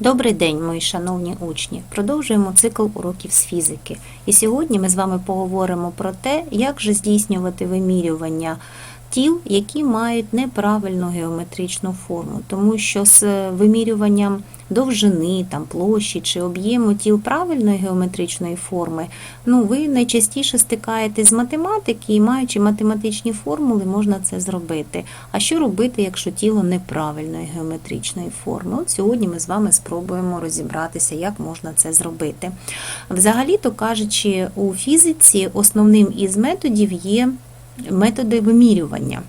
Добрий день, мої шановні учні! Продовжуємо цикл уроків з фізики. І сьогодні ми з вами поговоримо про те, як же здійснювати вимірювання тіл, які мають неправильну геометричну форму, тому що з вимірюванням довжини, там, площі чи об'єму тіл правильної геометричної форми, ну, ви найчастіше стикаєтесь з математики і маючи математичні формули, можна це зробити. А що робити, якщо тіло неправильної геометричної форми? От сьогодні ми з вами спробуємо розібратися, як можна це зробити. Взагалі-то кажучи, у фізиці основним із методів є методи вимірювання.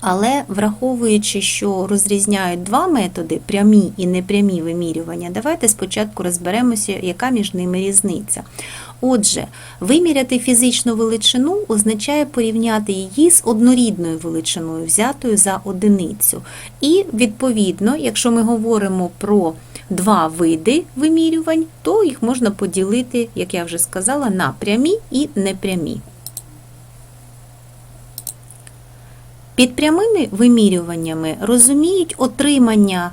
Але враховуючи, що розрізняють два методи прямі і непрямі вимірювання, давайте спочатку розберемося, яка між ними різниця. Отже, виміряти фізичну величину означає порівняти її з однорідною величиною, взятою за одиницю. І, відповідно, якщо ми говоримо про два види вимірювань, то їх можна поділити, як я вже сказала, на прямі і непрямі. Під прямими вимірюваннями розуміють отримання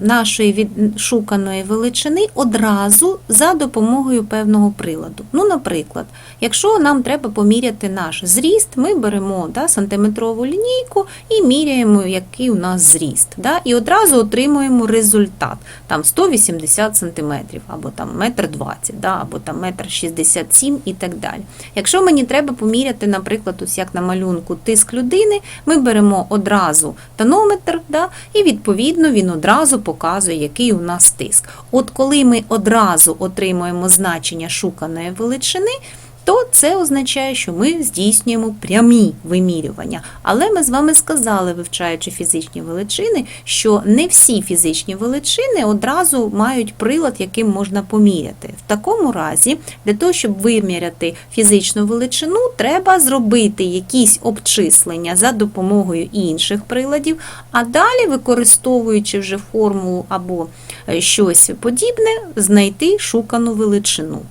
нашої відшуканої величини одразу за допомогою певного приладу. Ну, наприклад, якщо нам треба поміряти наш зріст, ми беремо да, сантиметрову лінійку і міряємо, який у нас зріст. Да, і одразу отримуємо результат там 180 см, або там 1,20 м, да, або там 1,67 м і так далі. Якщо мені треба поміряти, наприклад, ось як на малюнку тиск людини, ми беремо одразу тонометр, да, і відповідно він одразу показує, який у нас тиск. От коли ми одразу отримуємо значення шуканої величини, то це означає, що ми здійснюємо прямі вимірювання. Але ми з вами сказали, вивчаючи фізичні величини, що не всі фізичні величини одразу мають прилад, яким можна поміряти. В такому разі, для того, щоб виміряти фізичну величину, треба зробити якісь обчислення за допомогою інших приладів, а далі, використовуючи вже формулу або е, щось подібне, знайти шукану величину.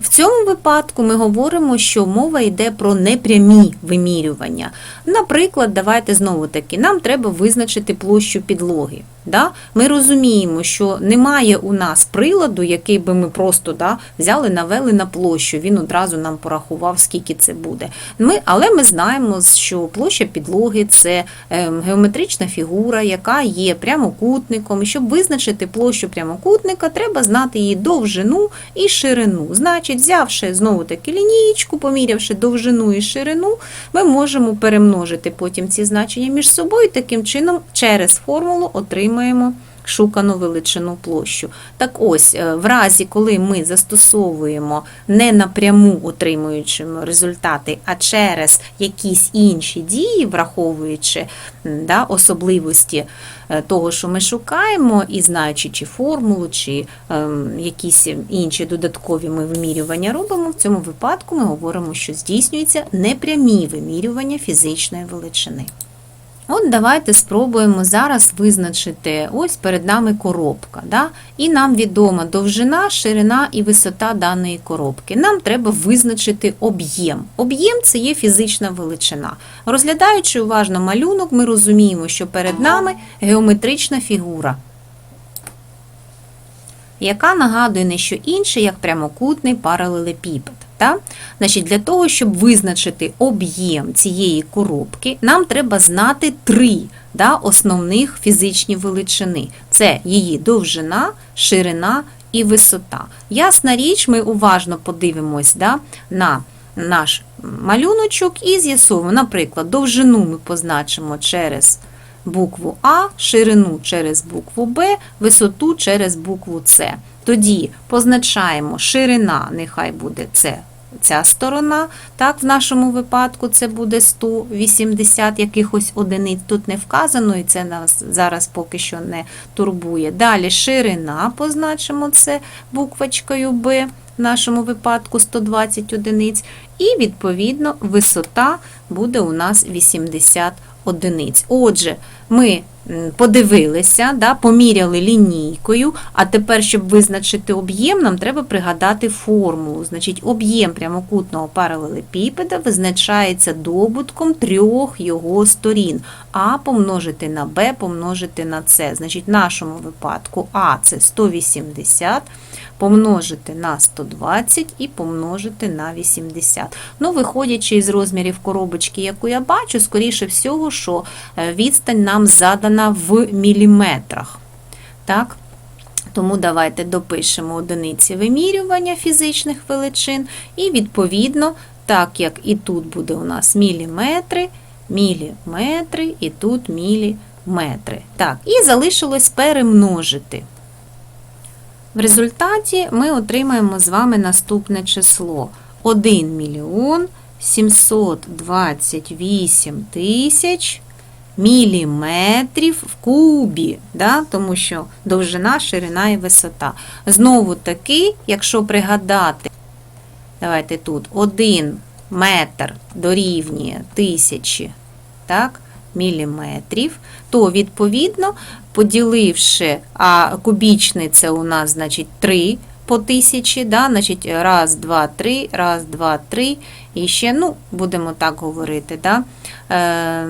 В цьому випадку ми говоримо, що мова йде про непрямі вимірювання. Наприклад, давайте знову таки, нам треба визначити площу підлоги. Да? Ми розуміємо, що немає у нас приладу, який би ми просто да, взяли, навели на площу, він одразу нам порахував, скільки це буде. Ми, але ми знаємо, що площа підлоги це е, геометрична фігура, яка є прямокутником. Щоб визначити площу прямокутника, треба знати її довжину і ширину. Значить, взявши знову таки лінієчку, помірявши довжину і ширину, ми можемо перемножити потім ці значення між собою, таким чином через формулу отримаємо шукану величину площу. Так ось, е, в разі, коли ми застосовуємо не напряму отримуючи результати, а через якісь інші дії, враховуючи да, особливості е, того, що ми шукаємо, і знаючи чи формулу, чи ем, якісь інші додаткові ми вимірювання робимо, в цьому випадку ми говоримо, що здійснюється непрямі вимірювання фізичної величини. От давайте спробуємо зараз визначити ось перед нами коробка. Да? І нам відома довжина, ширина і висота даної коробки. Нам треба визначити об'єм. Об'єм це є фізична величина. Розглядаючи уважно малюнок, ми розуміємо, що перед нами геометрична фігура. Яка нагадує не що інше, як прямокутний паралелепіпед. Та? Значить, Для того, щоб визначити об'єм цієї коробки, нам треба знати три да, основних фізичні величини: це її довжина, ширина і висота. Ясна річ, ми уважно подивимось да, на наш малюночок і з'ясуємо, наприклад, довжину ми позначимо через букву А, ширину через букву Б, висоту через букву С. Тоді позначаємо ширина, нехай буде це ця сторона. Так, в нашому випадку це буде 180 якихось одиниць. Тут не вказано, і це нас зараз поки що не турбує. Далі ширина, позначимо це буквочкою Б. В нашому випадку 120 одиниць, і відповідно висота буде у нас 80 одиниць. Отже, ми подивилися, да, поміряли лінійкою, а тепер, щоб визначити об'єм, нам треба пригадати формулу. Значить, об'єм прямокутного паралелепіпеда визначається добутком трьох його сторін. А помножити на Б, помножити на С. Значить, в нашому випадку А це 180, помножити на 120 і помножити на 80. Ну, виходячи із розмірів коробочки, яку я бачу, скоріше всього, що е, відстань нам задана в міліметрах. Так? Тому давайте допишемо одиниці вимірювання фізичних величин, і відповідно, так як і тут буде у нас міліметри, міліметри, і тут міліметри. Так, і залишилось перемножити. В результаті ми отримаємо з вами наступне число 1 мільйон 728 тисяч міліметрів в кубі, да? тому що довжина, ширина і висота. Знову таки, якщо пригадати, давайте тут 1 метр дорівнює тисячі так, міліметрів, то відповідно, поділивши, а кубічний це у нас значить 3 по тисячі, да? значить раз, два, три, раз, два, три, і ще, ну, будемо так говорити, да? Е,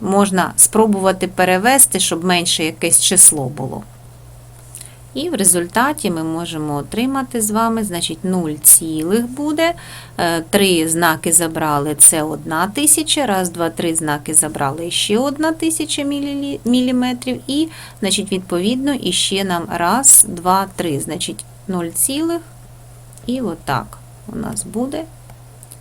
можна спробувати перевести, щоб менше якесь число було. І в результаті ми можемо отримати з вами, значить, 0 цілих буде. Е, Три знаки забрали, це 1 тисяча. Раз, два, три знаки забрали ще 1 тисяча міліметрів. І, значить, відповідно, іще нам раз, два, три. Значить, 0 цілих. І отак у нас буде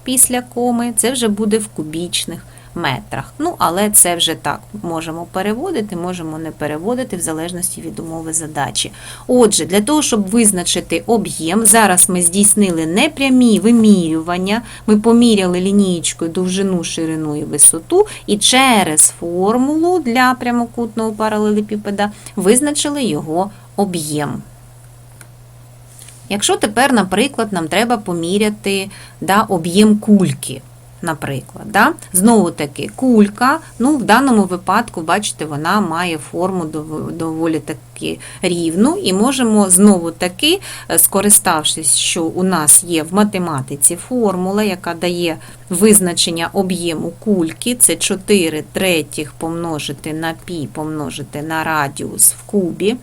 після коми. Це вже буде в кубічних метрах. Ну, але це вже так. Можемо переводити, можемо не переводити в залежності від умови задачі. Отже, для того, щоб визначити об'єм, зараз ми здійснили непрямі вимірювання. Ми поміряли лінієчкою довжину, ширину і висоту, і через формулу для прямокутного паралелепіпеда визначили його об'єм. Якщо тепер, наприклад, нам треба поміряти да, об'єм кульки, наприклад, да? знову таки кулька, ну, в даному випадку, бачите, вона має форму доволі доволі таки рівну, і можемо знову таки, е, скориставшись, що у нас є в математиці формула, яка дає визначення об'єму кульки, це 4 третіх помножити на пі помножити на радіус в кубі,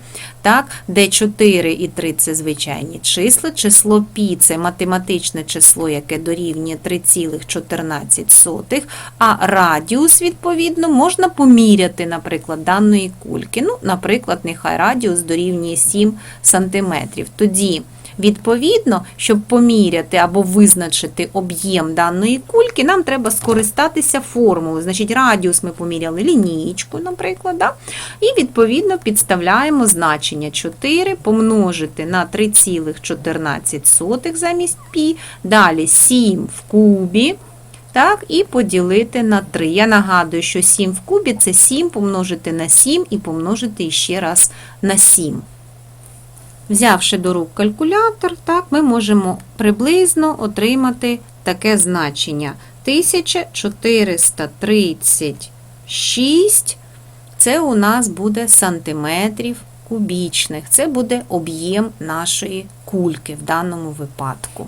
так, де 4 і 3 це звичайні числа, число пі це математичне число, яке дорівнює 3,14, а радіус, відповідно, можна поміряти, наприклад, даної кульки. Ну, наприклад, нехай радіус дорівнює 7 см. Тоді Відповідно, щоб поміряти або визначити об'єм даної кульки, нам треба скористатися формулою. Значить, радіус ми поміряли лінієчкою, наприклад, да? і відповідно підставляємо значення 4 помножити на 3,14 замість пі, далі 7 в кубі. Так, і поділити на 3. Я нагадую, що 7 в кубі це 7 помножити на 7 і помножити ще раз на 7. Взявши до рук калькулятор, так, ми можемо приблизно отримати таке значення 1436. Це у нас буде сантиметрів кубічних. Це буде об'єм нашої кульки в даному випадку.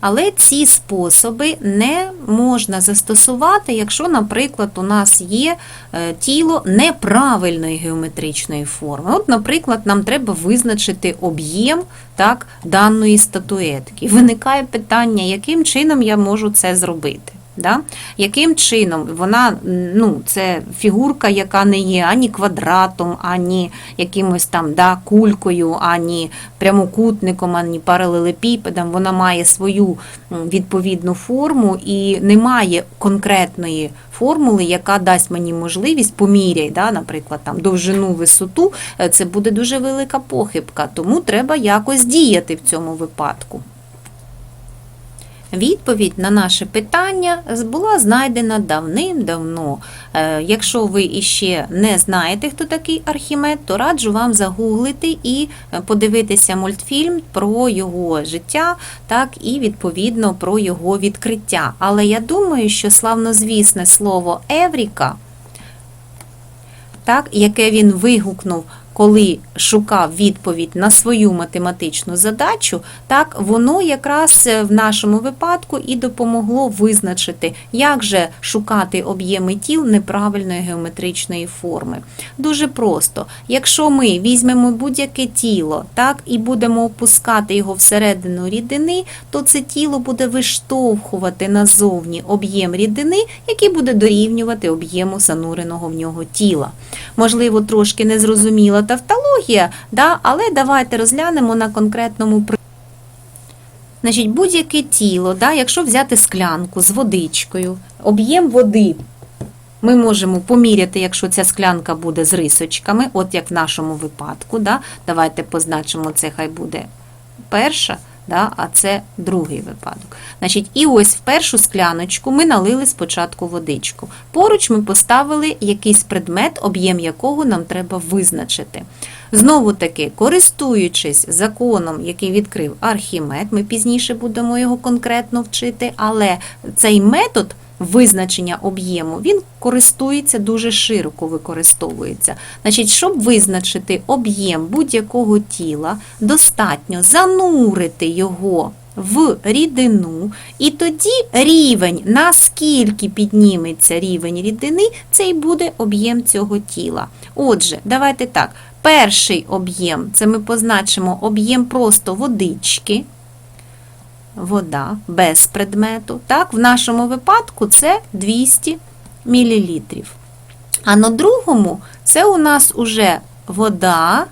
Але ці способи не можна застосувати, якщо, наприклад, у нас є е, тіло неправильної геометричної форми. От, наприклад, нам треба визначити об'єм так, даної статуетки. Виникає питання, яким чином я можу це зробити. Да? Яким чином вона, ну, це фігурка, яка не є ані квадратом, ані якимось там да, кулькою, ані прямокутником, ані паралелепіпедом, вона має свою відповідну форму і немає конкретної формули, яка дасть мені можливість поміряй, да, наприклад, там довжину, висоту, е, це буде дуже велика похибка, тому треба якось діяти в цьому випадку. Відповідь на наше питання була знайдена давним-давно. Е, Якщо ви іще не знаєте, хто такий Архімед, то раджу вам загуглити і е, подивитися мультфільм про його життя, так і відповідно про його відкриття. Але я думаю, що славнозвісне слово Евріка, так, яке він вигукнув, коли шукав відповідь на свою математичну задачу, так воно якраз е, в нашому випадку і допомогло визначити, як же шукати об'єми тіл неправильної геометричної форми. Дуже просто. Якщо ми візьмемо будь-яке тіло, так і будемо опускати його всередину рідини, то це тіло буде виштовхувати назовні об'єм рідини, який буде дорівнювати об'єму зануреного в нього тіла. Можливо, трошки незрозуміла тавтологія, да, але давайте розглянемо на конкретному прикладі. Значить, будь-яке тіло, да, якщо взяти склянку з водичкою, об'єм води ми можемо поміряти, якщо ця склянка буде з рисочками, от як в нашому випадку. Да, давайте позначимо, це хай буде перша, да, а це другий випадок. Значить, і ось в першу скляночку ми налили спочатку водичку. Поруч ми поставили якийсь предмет, об'єм якого нам треба визначити. Знову таки, користуючись законом, який відкрив Архімед, ми пізніше будемо його конкретно вчити, але цей метод визначення об'єму, він користується дуже широко використовується. Значить, щоб визначити об'єм будь-якого тіла, достатньо занурити його в рідину, і тоді рівень, наскільки підніметься рівень рідини, це і буде об'єм цього тіла. Отже, давайте так. Перший об'єм це ми позначимо об'єм просто водички вода без предмету. Так, В нашому випадку це 200 мл. А на другому це у нас уже вода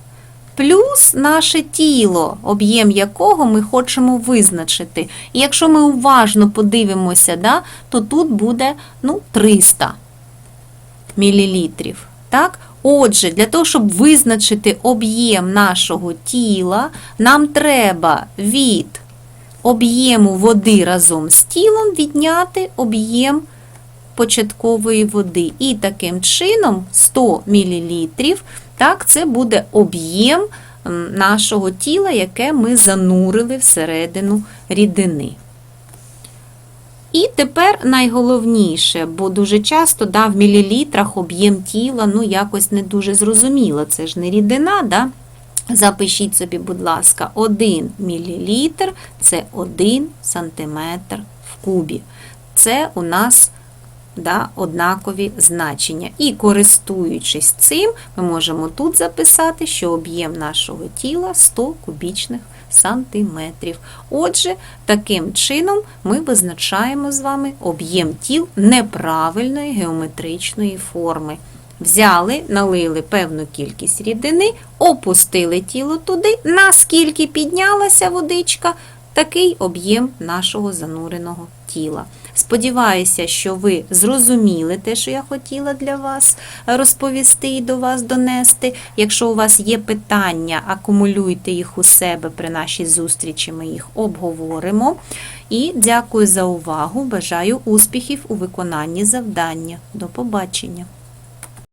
плюс наше тіло, об'єм якого ми хочемо визначити. І якщо ми уважно подивимося, да, то тут буде ну, 300 мл. Так? Отже, для того, щоб визначити об'єм нашого тіла, нам треба від об'єму води разом з тілом відняти об'єм початкової води. І таким чином 100 мл, так, це буде об'єм нашого тіла, яке ми занурили всередину рідини. І тепер найголовніше, бо дуже часто да, в мілілітрах об'єм тіла ну, якось не дуже зрозуміло. Це ж не рідина, да? Запишіть собі, будь ласка, 1 мл це 1 см в кубі. Це у нас да, однакові значення. І користуючись цим, ми можемо тут записати, що об'єм нашого тіла 100 кубічних сантиметрів. Отже, таким чином ми визначаємо з вами об'єм тіл неправильної геометричної форми. Взяли, налили певну кількість рідини, опустили тіло туди, наскільки піднялася водичка, такий об'єм нашого зануреного тіла. Сподіваюся, що ви зрозуміли те, що я хотіла для вас розповісти і до вас донести. Якщо у вас є питання, акумулюйте їх у себе при нашій зустрічі, ми їх обговоримо. І дякую за увагу. Бажаю успіхів у виконанні завдання. До побачення!